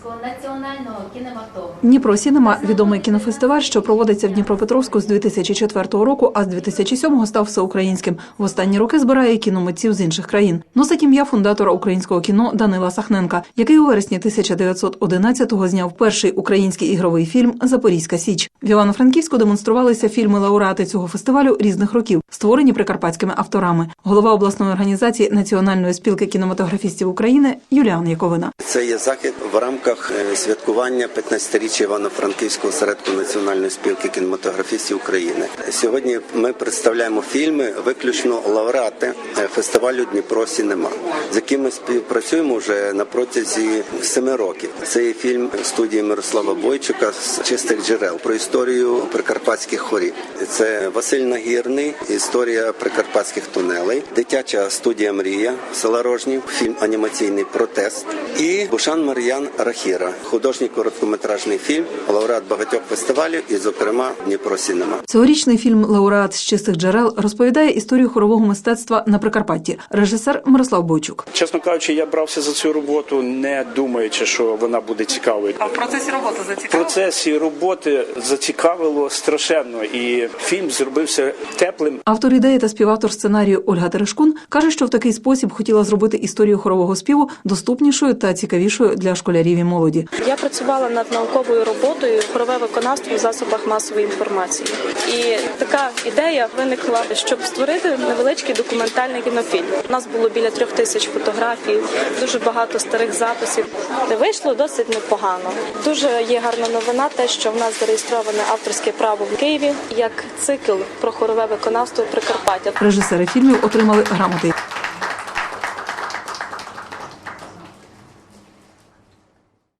Українського національного кінематографу. Дніпро Сінема відомий кінофестиваль, що проводиться в Дніпропетровську з 2004 року, а з 2007 став всеукраїнським. В останні роки збирає кіномитців з інших країн. Носить ім'я фундатора українського кіно Данила Сахненка, який у вересні 1911-го зняв перший український ігровий фільм Запорізька Січ. В Івано-Франківську демонструвалися фільми лауреати цього фестивалю різних років, створені прикарпатськими авторами. Голова обласної організації Національної спілки кінематографістів України Юліан Яковина. Це є захід в рамках е, святкування 15-річчя Івано-Франківського осередку Національної спілки кінематографістів України. Сьогодні ми представляємо фільми виключно лауреати е, фестивалю Дніпро Сінема, з яким ми співпрацюємо вже на протязі семи років. Це є фільм студії Мирослава Бойчука з чистих джерел про історію прикарпатських хорів. Це Василь Нагірний, історія прикарпатських тунелей, дитяча студія Мрія села Рожнів, фільм анімаційний протест і Бушан Мар'ян Рахіра, художній короткометражний фільм, лауреат багатьох фестивалів, і, зокрема, Дніпро Сінема. Цьогорічний фільм Лауреат з чистих джерел розповідає історію хорового мистецтва на Прикарпатті. Режисер Мирослав Бойчук. Чесно кажучи, я брався за цю роботу, не думаючи, що вона буде цікавою. А в процесі роботи В процесі роботи зацікавило страшенно, і фільм зробився теплим. Автор ідеї та співавтор сценарію Ольга Терешкун каже, що в такий спосіб хотіла зробити історію хорового співу доступнішою та цікавішою для школярів і молоді. Я працювала над науковою роботою хорове виконавство в засобах масової інформації. І така ідея виникла, щоб створити невеличкий документальний кінофільм. У нас було біля трьох тисяч фотографій, дуже багато старих записів. Вийшло досить непогано. Дуже є гарна новина, те, що в нас зареєстроване авторське право в Києві як цикл про хорове виконавство Прикарпаття. Режисери фільмів отримали грамоти.